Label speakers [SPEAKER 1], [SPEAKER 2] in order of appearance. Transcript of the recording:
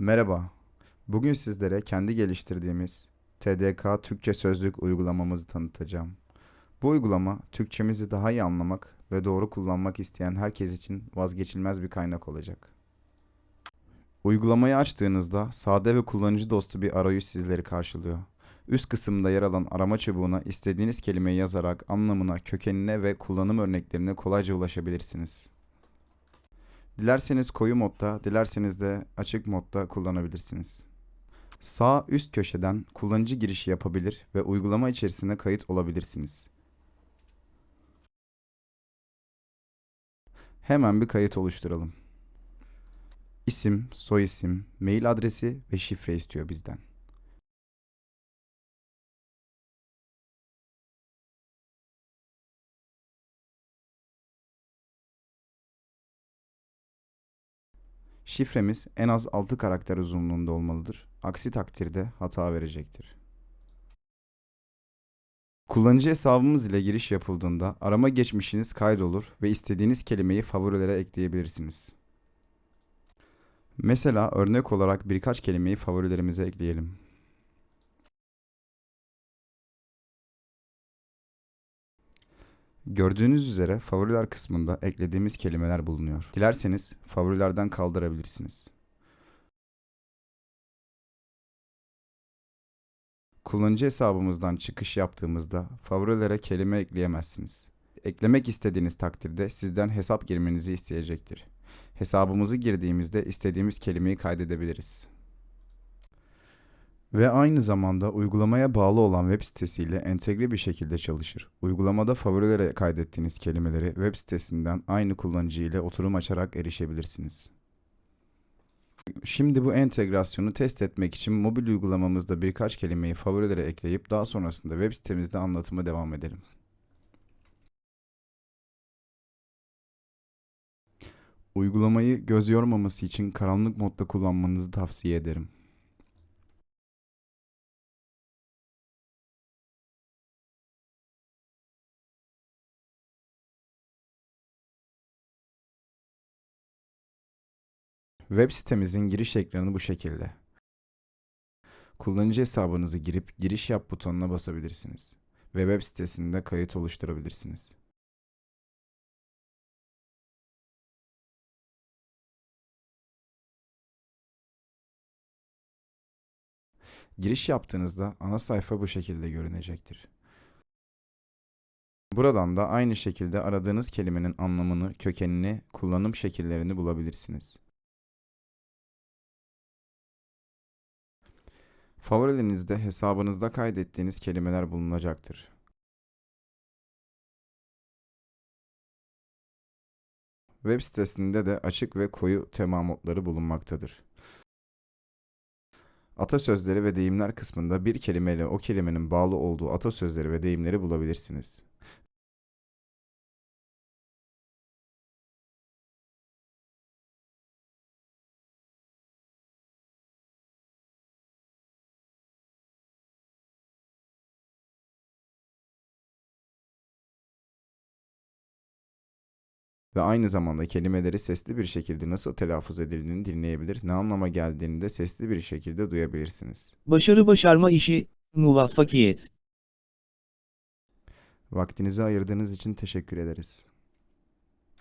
[SPEAKER 1] Merhaba. Bugün sizlere kendi geliştirdiğimiz TDK Türkçe Sözlük uygulamamızı tanıtacağım. Bu uygulama Türkçemizi daha iyi anlamak ve doğru kullanmak isteyen herkes için vazgeçilmez bir kaynak olacak. Uygulamayı açtığınızda sade ve kullanıcı dostu bir arayüz sizleri karşılıyor. Üst kısımda yer alan arama çubuğuna istediğiniz kelimeyi yazarak anlamına, kökenine ve kullanım örneklerine kolayca ulaşabilirsiniz. Dilerseniz koyu modda, dilerseniz de açık modda kullanabilirsiniz. Sağ üst köşeden kullanıcı girişi yapabilir ve uygulama içerisine kayıt olabilirsiniz. Hemen bir kayıt oluşturalım. İsim, soyisim, mail adresi ve şifre istiyor bizden. Şifremiz en az 6 karakter uzunluğunda olmalıdır. Aksi takdirde hata verecektir. Kullanıcı hesabımız ile giriş yapıldığında arama geçmişiniz kaydolur ve istediğiniz kelimeyi favorilere ekleyebilirsiniz. Mesela örnek olarak birkaç kelimeyi favorilerimize ekleyelim. Gördüğünüz üzere favoriler kısmında eklediğimiz kelimeler bulunuyor. Dilerseniz favorilerden kaldırabilirsiniz. Kullanıcı hesabımızdan çıkış yaptığımızda favorilere kelime ekleyemezsiniz. Eklemek istediğiniz takdirde sizden hesap girmenizi isteyecektir. Hesabımızı girdiğimizde istediğimiz kelimeyi kaydedebiliriz. Ve aynı zamanda uygulamaya bağlı olan web sitesiyle entegre bir şekilde çalışır. Uygulamada favorilere kaydettiğiniz kelimeleri web sitesinden aynı kullanıcı ile oturum açarak erişebilirsiniz. Şimdi bu entegrasyonu test etmek için mobil uygulamamızda birkaç kelimeyi favorilere ekleyip daha sonrasında web sitemizde anlatıma devam edelim. Uygulamayı göz yormaması için karanlık modda kullanmanızı tavsiye ederim. Web sitemizin giriş ekranı bu şekilde. Kullanıcı hesabınızı girip giriş yap butonuna basabilirsiniz ve web sitesinde kayıt oluşturabilirsiniz. Giriş yaptığınızda ana sayfa bu şekilde görünecektir. Buradan da aynı şekilde aradığınız kelimenin anlamını, kökenini, kullanım şekillerini bulabilirsiniz. Favorilerinizde hesabınızda kaydettiğiniz kelimeler bulunacaktır. Web sitesinde de açık ve koyu tema modları bulunmaktadır. Atasözleri ve deyimler kısmında bir kelimeyle o kelimenin bağlı olduğu atasözleri ve deyimleri bulabilirsiniz. Ve aynı zamanda kelimeleri sesli bir şekilde nasıl telaffuz edildiğini dinleyebilir, ne anlama geldiğini de sesli bir şekilde duyabilirsiniz.
[SPEAKER 2] Başarı başarma işi, muvaffakiyet.
[SPEAKER 1] Vaktinizi ayırdığınız için teşekkür ederiz.